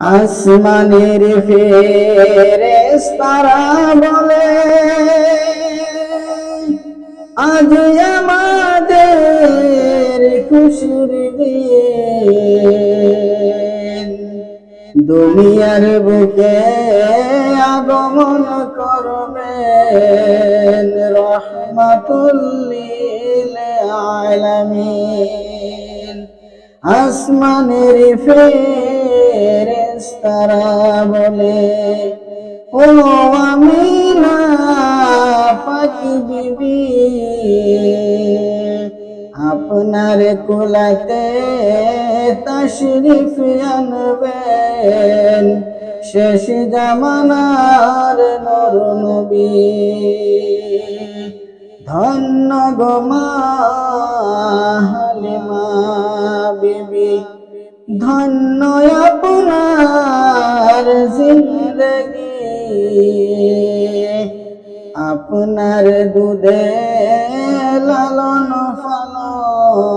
আসমানের ফেরেশতারা বলে আজ আমাদের খুশির দিন। দুনিয়ার বুকে আগমন করবেন রহমাতুল্লিল আলামিন। আসমানের ফেরেশতারা বলে, ও আমিনা পাখি বিবি। আপনার কোলাতে তশরিফ আনবেন। শেষ জামানার নর নবী। ধন্য গো মা বিবি। ধন্য আপনার জিন্দগি আপনার দুধে লালন ফালন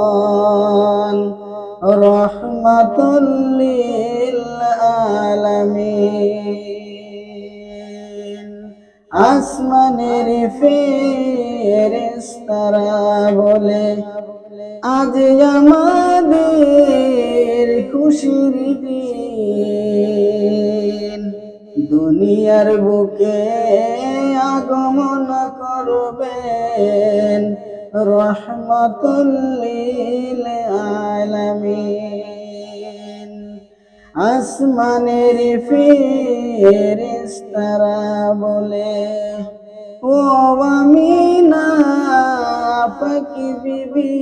রহমাতুল্লিল আলামিন। আসমানের ফেরেশতারা বলে আজ আমাদের খুশির দিন দুনিয়ার বুকে আগমন করবেন। রহমতুল্লিল আলামিন। আসমানের ফেরেশতারা বলে, ও আমিনা পাকি বিবি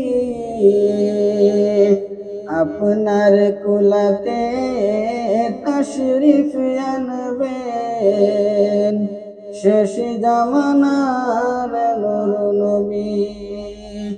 আপনার কুলাতে তশরিফ আনবেন। শেষ জামানার নবী।